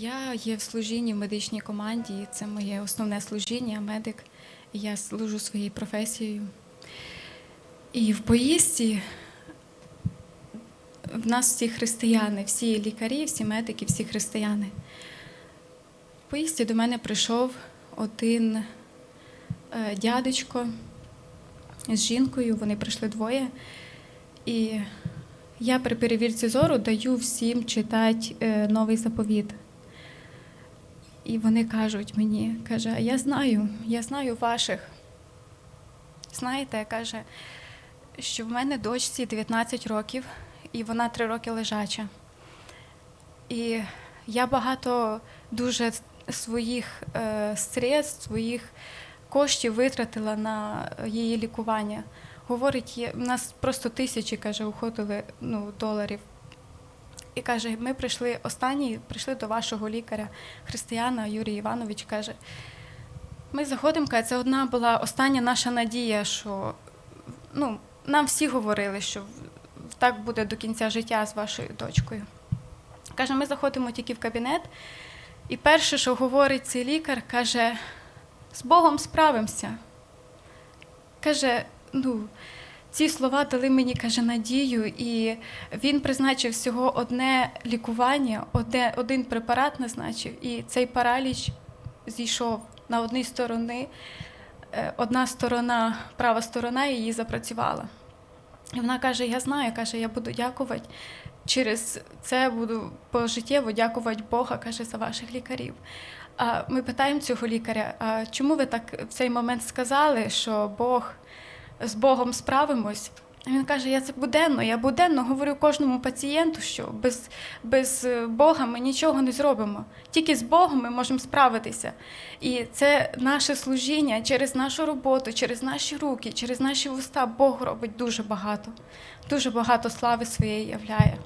Я є в служінні в медичній команді. Це моє основне служіння, медик. Я служу своєю професією. І в поїздці в нас всі християни, всі лікарі, всі медики, всі християни. В поїздці до мене прийшов один е, дядечко з жінкою, вони прийшли двоє. І я при перевірці зору даю всім читати е, новий заповіт. І вони кажуть мені, каже, я знаю, я знаю ваших. Знаєте, каже, що в мене дочці 19 років, і вона 3 роки лежача. І я багато дуже своїх е, средств, своїх коштів витратила на її лікування. Говорить, є, в нас просто тисячі, каже, уходили ну, доларів. І каже, ми прийшли останні, прийшли до вашого лікаря, християна Юрій Іванович каже. Ми заходимо, каже, це одна була остання наша надія, що ну, нам всі говорили, що так буде до кінця життя з вашою дочкою. Каже, ми заходимо тільки в кабінет, і перше, що говорить цей лікар, каже, з Богом справимося. Каже, ну, ці слова дали мені каже, надію, і він призначив всього одне лікування, одне, один препарат назначив, і цей параліч зійшов на одній стороні. е, Одна сторона, права сторона її запрацювала. І вона каже: Я знаю, каже, я буду дякувати. Через це буду пожиттєво дякувати Бога, каже, за ваших лікарів. А ми питаємо цього лікаря, а чому ви так в цей момент сказали, що Бог з Богом справимось? Він каже: я це буденно, я буденно говорю кожному пацієнту, що без, без е, Бога ми нічого не зробимо. Тільки з Богом ми можемо справитися. І це наше служіння через нашу роботу, через наші руки, через наші уста Бог робить дуже багато, дуже багато слави своєї являє.